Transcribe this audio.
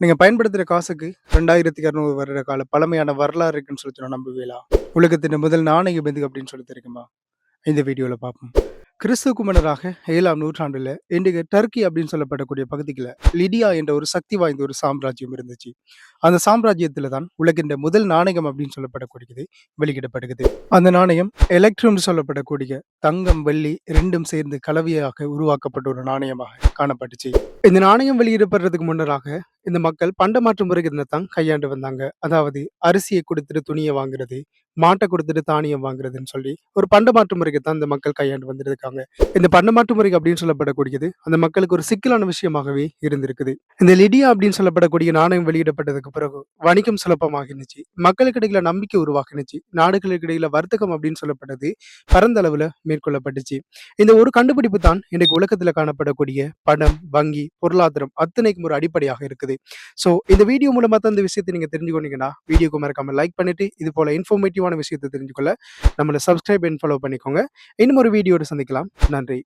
நீங்கள் பயன்படுத்துகிற காசுக்கு 2200 வருட கால பழமையான வரலாறு இருக்குன்னு சொல்லி நான் நம்புவீங்களா? உலகத்தின் முதல் நாணயம் எது அப்படின்னு சொல்லி தெரியுமா? இந்த வீடியோவில் பார்ப்போம். கிறிஸ்துவுக்கு முன்னதாக 7ஆம் நூற்றாண்டுல இன்றைக்கு டர்க்கி அப்படின்னு சொல்லப்படக்கூடிய பகுதிகளில் லிடியா என்ற ஒரு சக்தி வாய்ந்த ஒரு சாம்ராஜ்யம் இருந்துச்சு. அந்த சாம்ராஜ்யத்தில் தான் உலகின்ற முதல் நாணயம் அப்படின்னு சொல்லப்படக்கூடியது வெளியிடப்படுகிறது. அந்த நாணயம் எலக்ட்ரம் சொல்லப்படக்கூடிய தங்கம், வெள்ளி ரெண்டும் சேர்ந்து கலவையாக உருவாக்கப்பட்ட ஒரு நாணயமாக காணப்பட்டுச்சு. இந்த நாணயம் வெளியிடப்படுறதுக்கு முன்னராக இந்த மக்கள் பண்டமாற்று முறைகளை தான் கையாண்டு வந்தாங்க. அதாவது அரிசியை கொடுத்துட்டு துணியை வாங்குறது, மாட்டை கொடுத்துட்டு தானியம் வாங்குறதுன்னு சொல்லி ஒரு பண்டமாற்று முறைக்கு தான் இந்த மக்கள் கையாண்டு வந்திருக்காங்க. இந்த பண்டமாற்று முறை அப்படின்னு சொல்லப்படக்கூடியது அந்த மக்களுக்கு ஒரு சிக்கலான விஷயமாகவே இருந்திருக்குது. இந்த லிடியா அப்படின்னு சொல்லப்படக்கூடிய நாணயம் வெளியிடப்பட்டதுக்கு பிறகு வணிகம் சுலபமாகினுச்சு மக்களுக்கு இடையில நம்பிக்கை உருவாகினுச்சு. நாடுகளுக்கு இடையில வர்த்தகம் அப்படின்னு சொல்லப்பட்டது பரந்த அளவுல மேற்கொள்ளப்பட்டுச்சு. இந்த ஒரு கண்டுபிடிப்பு தான் இன்றைக்கு உலகத்துல காணப்படக்கூடிய பணம், வங்கி, பொருளாதாரம் அத்தனைக்கும் ஒரு அடிப்படையாக இருக்குது. ஸோ இந்த வீடியோ மூலமா தான் இந்த விஷயத்தை நீங்க தெரிஞ்சுக்கொண்டீங்கன்னா வீடியோக்கு மறக்காம லைக் பண்ணிட்டு இது போல பாசிட்டிவான விஷயத்தை தெரிஞ்சுக்கொள்ள நம்மள சப்ஸ்கிரைப் அண்ட் ஃபாலோ பண்ணிக்கோங்க. இன்னும் ஒரு வீடியோட சந்திக்கலாம். நன்றி.